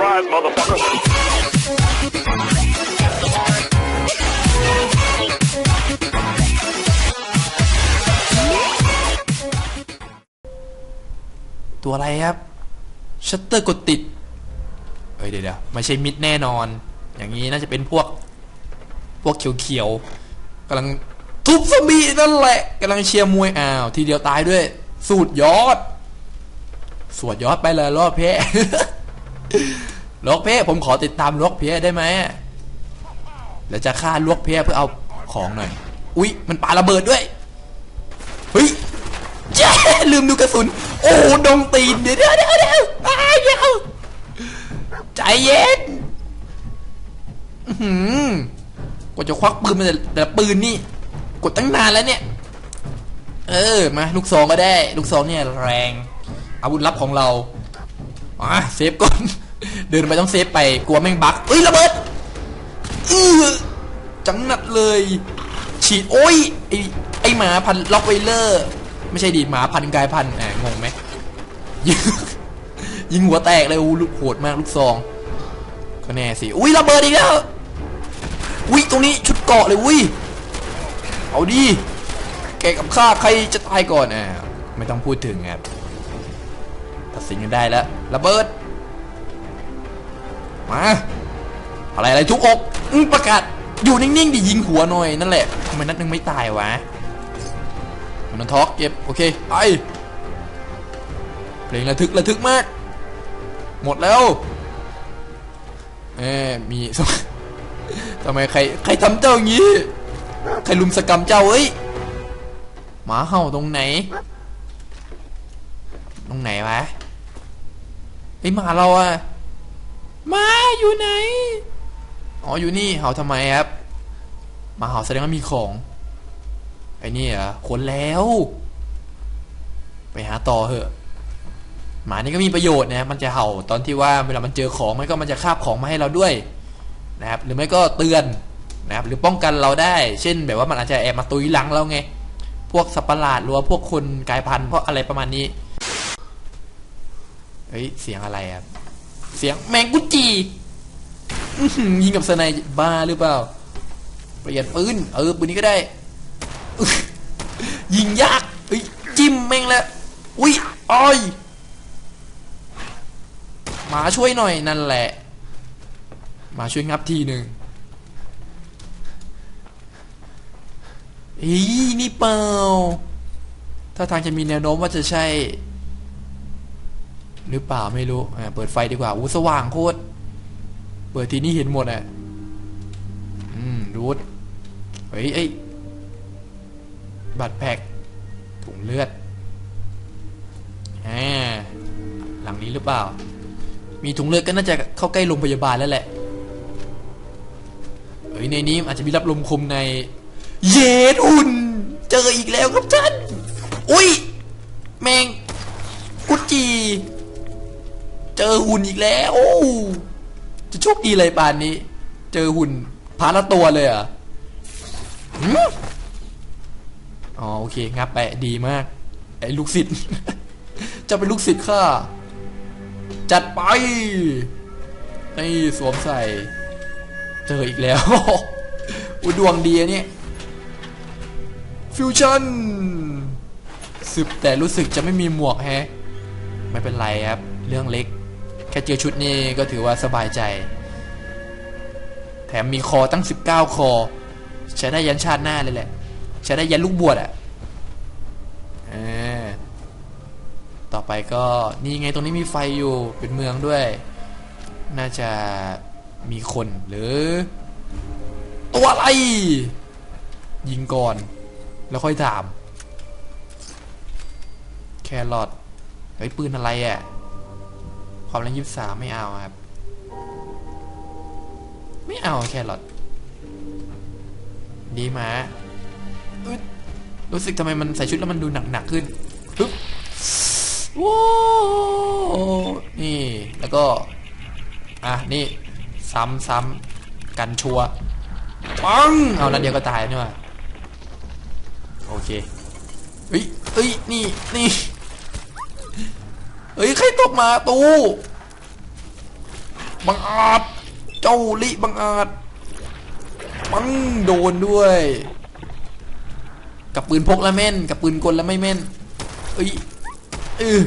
Surprise, motherfucker. ตัว อะไรครับ ชัตเตอร์กดติด เอ้ยเดี๋ยวไม่ใช่มิดแน่นอน อย่างนี้น่าจะเป็นพวก พวกเขียวๆกำลังทุบซอมบี้นั่นแหละกำลังเชียร์มวยอ้าว ทีเดียวตายด้วย สูตรยอด สวดยอดไปเลยลอกเพ ลอกเพผมขอติดตามลอกเพได้ไหมแล้วจะฆ่าลวกเพเพื่อเอาของหน่อย อุ๊ย มันปาระเบิดด้วย เฮ้ยเจ๊ลืมดูกระสุน โอ้ดงตีน เดี๋ยวเดี๋ยวเดี๋ยวเดี๋ยวอ้ายเดี๋ยวใจเย็นหือกว่าจะควักปืนมาแต่แต่ปืนนี่ กดตั้งนานแล้วเนี่ย เออ มาลูกซองก็ได้ ลูกซองเนี่ยแรง อาวุธลับของเราอะเซฟก่อน เดินไปต้องเซฟไปกลัวแม่งบักเอ้ยระเบิดอือจังหนัดเลย ฉีดโอ้ยไอไอหมาพันล็อกไวเลอร์ ไม่ใช่ดีหมาพันกายพันแหมงงไหมยิงยิงหัวแตกเลยอู้ลูกโหดมากลูกซองก็แน่สิอุ้ยระเบิดอีกแล้วอุ้ยตรงนี้ชุดเกาะเลยอุ้ยเอาดิแกกับข้าใครจะตายก่อนอะไม่ต้องพูดถึงครับตัดสินกันได้แล้วระเบิด มาอะไรอะไรทุกอกอืประกาศอยู่นิ่งๆดิยิงหัวหน่อยนั่นแหละทำไมนัดนึงไม่ตายวะมันท็อกเก็บโอเคไปเพลงระทึกระทึกมาก หมดแล้วเอ้มีทำไมใครใครทำเจ้าอย่างนี้ ใครลุมสกรรมเจ้าเอ้ยหมาเห่าตรงไหน ตรงไหนวะไอหมาเราอะ มาอยู่ไหน อ๋ออยู่นี่เห่าทำไมครับ มาเห่าแสดงว่ามีของ ไอ้นี่เหรอขนแล้ว ไปหาต่อเหอะ หมานี่ก็มีประโยชน์นะมันจะเห่าตอนที่ว่าเวลามันเจอของมันก็มันจะคาบของมาให้เราด้วยนะครับ หรือไม่ก็เตือนนะครับ หรือป้องกันเราได้ เช่น แบบว่ามันอาจจะแอบมาตุยหลังเราไง พวกสัตว์ประหลาดหรือว่าพวกคนกลายพันธุ์เพราะอะไรประมาณนี้ เฮ้ย เสียงอะไรครับ เสียงแมงกุจีอยิงกับสไนด์บ้าหรือเปล่า เปลี่ยนปืนเออปืนนี้ก็ได้ ยิงยากเฮ้ยจิ้มแม่งแล้วอุ้ยอ้อยหมาช่วยหน่อยนั่นแหละหมาช่วยงับทีหนึ่งอีนี่เปล่าถ้าทางจะมีแนวโน้มว่าจะใช่ หรือเปล่าไม่รู้อะเปิดไฟดีกว่าอู้สว่างโคตรเปิดทีนี้เห็นหมดอะอืมรูดเฮ้ยไอ้บัตรแพกถุงเลือดอ่าหลังนี้หรือเปล่า มีถุงเลือดก็น่าจะเข้าใกล้โรงพยาบาลแล้วแหละเฮ้ยในนี้อาจจะมีรับลมคมใน เยดหุ่น เจออีกแล้วครับท่าน อุ้ย แมงกุจจี เจอหุ่นอีกแล้วโอ้จะโชคดีเลยป่านนี้ เจอหุ่นพาละตัวเลยเอะอ๋อโอเคงับไปดีมาก ไอ้ลูกศิษย์จะเป็นลูกศิษย์ข้าจัดไปนี่สวมใส่ เจออีกแล้วอุดวงดีเนี่ยฟิวชั่นสึบแต่รู้สึกจะไม่มีหมวกแฮะ ไม่เป็นไรครับ เรื่องเล็ก แค่เจอชุดนี้ก็ถือว่าสบายใจ แถมมีคอตั้ง 19 คอ ใช้ได้ยันชาติหน้าเลยแหละ ใช้ได้ยันลูกบวชอะ่ะต่อไปก็นี่ไงตรงนี้มีไฟอยู่เป็นเมืองด้วย น่าจะมีคนหรือ ตัวอะไร ยิงก่อน แล้วค่อยถาม แครอทเฮ้ปืนอะไรอะ่ะ ความแรงยี่สิบสามไม่เอาครับ ไม่เอาแครอทดีมาอึดรู้สึกทำไมมันใส่ชุดแล้วมันดูหนักๆขึ้นปึ๊บว้าวนี่ แล้วก็ อะ นี่ ซ้ำซ้ำกันชัวปัง เอานัดเดียวก็ตายนี่ว่าโอเคเฮ้ยเฮ้ย นี่ นี่ ฮ้ยใครตกมาตูบังอาจเจ้าลิบังอาจปังโดนด้วย กับปืนพกแล้วแม่น กับปืนกลแล้วไม่แม่นเอ้ยเออ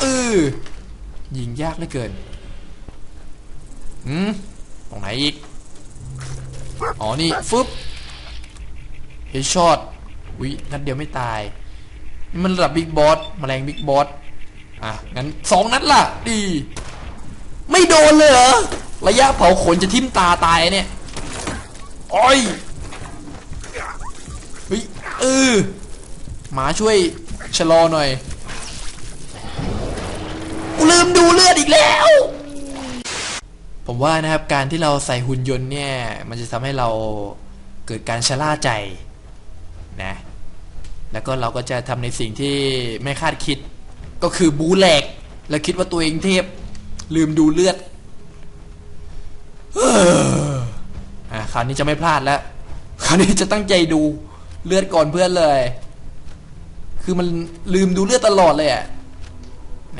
เออยิงยากเหลือเกินหืมตรงไหนอีก อ๋อนี่ฟึบเฮดช็อตวินัดเดียวไม่ตาย นี่มันระดับบิ๊กบอสแมลงบิ๊กบอส อะงั้นสองนัดล่ะ ดี ไม่โดนเลยเหรอ ระยะเผาขนจะทิ่มตาตายเนี่ยโอ้ยเฮ้ยเออหมาช่วยชะลอหน่อยกูลืมดูเลือดอีกแล้ว ผมว่านะครับการที่เราใส่หุ่นยนต์เนี่ย มันจะทำให้เราเกิดการชะล่าใจนะ แล้วก็เราก็จะทำในสิ่งที่ไม่คาดคิด ก็คือบูแหลก แล้วคิดว่าตัวเองเทพ ลืมดูเลือดเอ้ออะคราวนี้จะไม่พลาดแล้ว คราวนี้จะตั้งใจดูเลือดก่อนเพื่อนเลย คือมันลืมดูเลือดตลอดเลยอะ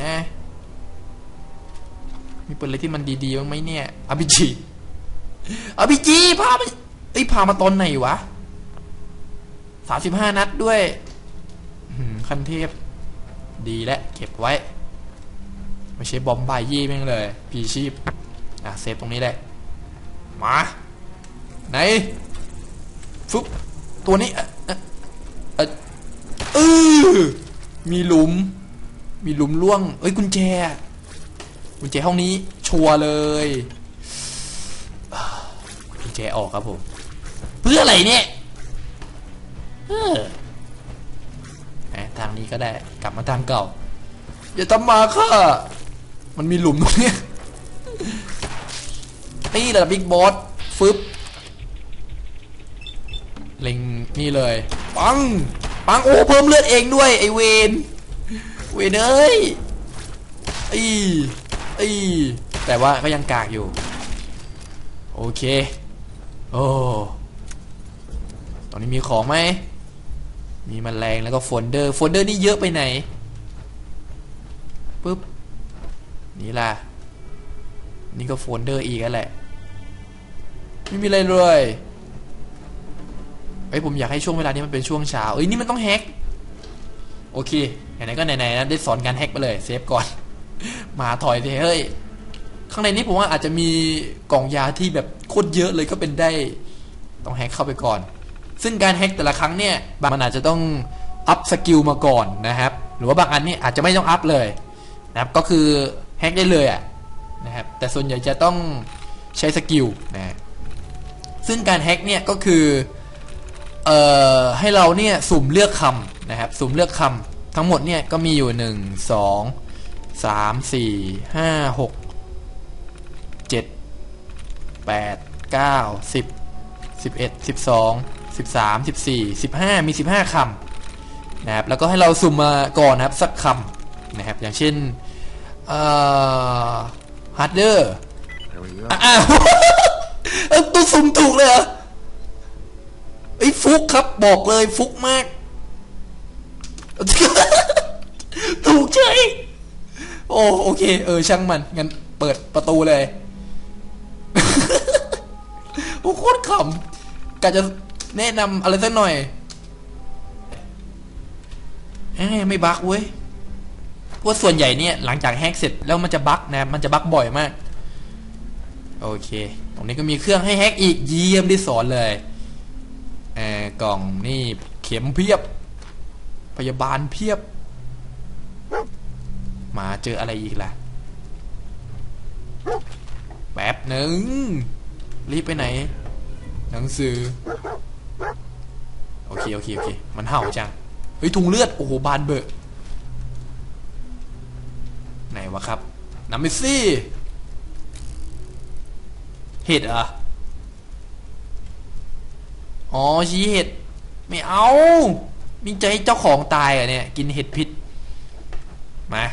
นะมีปืนอะไรที่มันดีๆบ้างไหมเนี่ยอาบิจีอาบิจีพาไปเอ้พามาตอนไหนวะสามสิบห้านัดด้วย คันเทพ ดีและเก็บไว้ ไม่ใช่บอมบายยี่แม่งเลย พีชีพ อะเซฟตรงนี้แหละ มา ไหนฟึบตัวนี้เอ่อเอ่อเอ่อมีหลุม มีหลุมล่วง เอ้ยกุญแจ กุญแจห้องนี้ ชัวร์เลยกุญแจออกครับผม เพื่ออะไรเนี่ย เออ นี้ก็ได้ กลับมาทางเก่า อย่าทำมาค่ะ มันมีหลุมตรงนี้นี่แหละบิ๊กบอสฟึบเล็งนี่เลย ปัง ปัง โอ้ เพิ่มเลือดเองด้วย ไอเวนเวนเอ้ยอีอีแต่ว่าก็ยังกากอยู่ โอเค โอ้ ตอนนี้มีของไหม มีมแมลงแล้วก็โฟลเดอร์ โฟลเดอร์นี่เยอะไปไหนปุ๊บ นี่ล่ะ นี่ก็โฟลเดอร์อีกแล้วแหละ ไม่มีอะไรเลยเอ้ยผมอยากให้ช่วงเวลานี้มันเป็นช่วงเช้า เอ้ยนี่มันต้องแฮก โอเค ไหนๆก็ไหนๆนะได้สอนการแฮกไปเลย เซฟก่อน มาถอยสิเฮ้ย ข้างในนี้ผมว่าอาจจะมีกล่องยาที่แบบโคตรเยอะเลยก็เป็นได้ ต้องแฮกเข้าไปก่อน ซึ่งการแฮ็กแต่ละครั้งเนี่ยบางมันอาจจะต้องอัพสกิลมาก่อนนะครับ หรือว่าบางอันนี่อาจจะไม่ต้องอัพเลยนะครับก็คือแฮ็กได้เลยอะนะครับแต่ส่วนใหญ่จะต้องใช้สกิลนะซึ่งการแฮ็กเนี่ยก็คือเอ่อให้เราเนี่ยสุ่มเลือกคำนะครับสุ่มเลือกคำทั้งหมดเนี่ยก็มีอยู่หนึ่งสองสามสี่ห้า หกเจ็ดแปดเก้าสิบสิบเอ็ดสิบสองสิบสามสิบสี่สิบห้ามีสิบห้าคำนะครับแล้วก็ให้เราสุ่มมาก่อนนะครับสักคำนะครับอย่างเช่นเอ่อฮาร์ดเดอร์ There we go. อ้าวเอ้าตัวสุ่มถูกเลยเหรอไอ้ยฟุกครับบอกเลยฟุกมาก ถูกเฉยโอ้โอเค เออ ช่างมัน งั้นเปิดประตูเลย โอ้โคตรขำกะจะ แนะนำอะไรสักหน่อยเอ้ยไม่บักเว้ยเพราะว่าส่วนใหญ่เนี่ยหลังจากแฮกเสร็จแล้วมันจะบักนะ มันจะบักบ่อยมาก โอเค ตรงนี้ก็มีเครื่องให้แฮกอีกเยี่ยมที่สอนเลยเออกล่องนี่เข็มเพียบ พยาบาลเพียบ มาเจออะไรอีกล่ะ แป๊บหนึ่งรีบไปไหน หนังสือ โอเคโอเคโอเค มันเห่าจัง เฮ้ยถุงเลือด โอ้โหบานเบอะไหนวะครับน้ำไปสิเห็ดเหรอ อ๋อชี้เห็ด ไม่เอามีใจเจ้าของตายอะเนี่ย กินเห็ดพิษ มา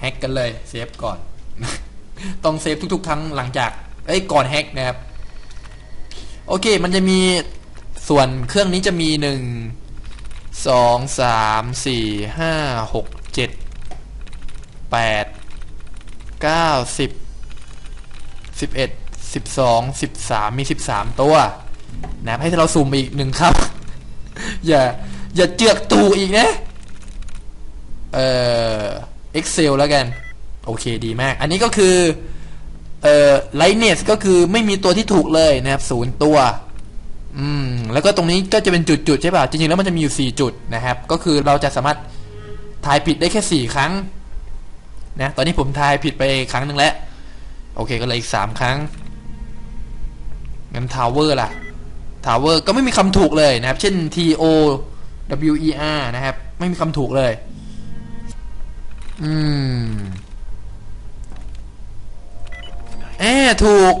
แฮกกันเลยเซฟก่อน ต้องเซฟทุกๆครั้งหลังจาก เอ้ยก่อนแฮกนะครับ โอเค มันจะมี ส่วนเครื่องนี้จะมีหนึ่งสองสามสี่ห้าหกเจ็ดแปดเก้าสิบสิบเอ็ดสิบสองสิบสามมีสิบสามตัวนะครับให้เราสุ่มอีกหนึ่งครับ อย่า อย่าเจือกตูอีกนะ เอ่อ Excel แล้วกัน โอเคดีมาก อันนี้ก็คือ เอ่อ lightness ก็คือไม่มีตัวที่ถูกเลยนะครับศูนย์ตัว อืมแล้วก็ตรงนี้ก็จะเป็นจุดๆใช่ป่ะจริงๆแล้วมันจะมีอยู่ 4 จุดนะครับ ก็คือเราจะสามารถทายผิดได้แค่ 4 ครั้งนะตอนนี้ผมทายผิดไปครั้งหนึ่งแล้ว โอเคก็เลยอีก 3 ครั้งงั้นทาวเวอร์ล่ะทาวเวอร์ก็ไม่มีคำถูกเลยนะครับ เช่น T O W E R นะครับ ไม่มีคำถูกเลย อืมแอถูก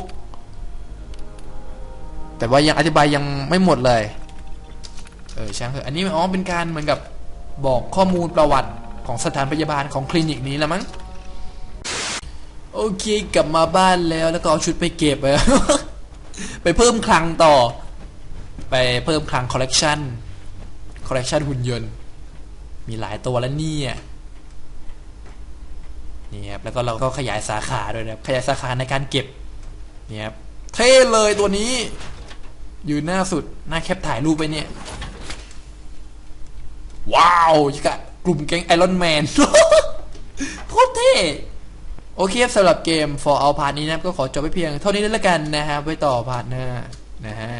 แต่ว่ายังอธิบายยังไม่หมดเลย เออช่างเถอะอันนี้อ๋อเป็นการเหมือนกับบอกข้อมูลประวัติของสถานพยาบาลของคลินิกนี้แล้วมั้ง โอเคกลับมาบ้านแล้วแล้วก็เอาชุดไปเก็บ ไปเพิ่มคลังต่อ ไปเพิ่มคลังคอลเลกชันคอลเลกชันหุ่นยนต์ มีหลายตัวแล้วเนี่ยนี่ครับแล้วก็เราก็ขยายสาขาด้วยนะขยายสาขาในการเก็บนี่ครับเท่เลยตัวนี้ ยืนหน้าสุดหน้าแคปถ่ายรูปไปเนี่ย ว้าวยิกะกลุ่มแก๊งไอรอนแมนโคตรเท่ โอเคครับสำหรับเกม for all พาร์ทนี้นะครับก็ขอจบไปเพียงเท่านี้แล้วกันนะครับไว้ต่อพาร์ทหน้านะฮะ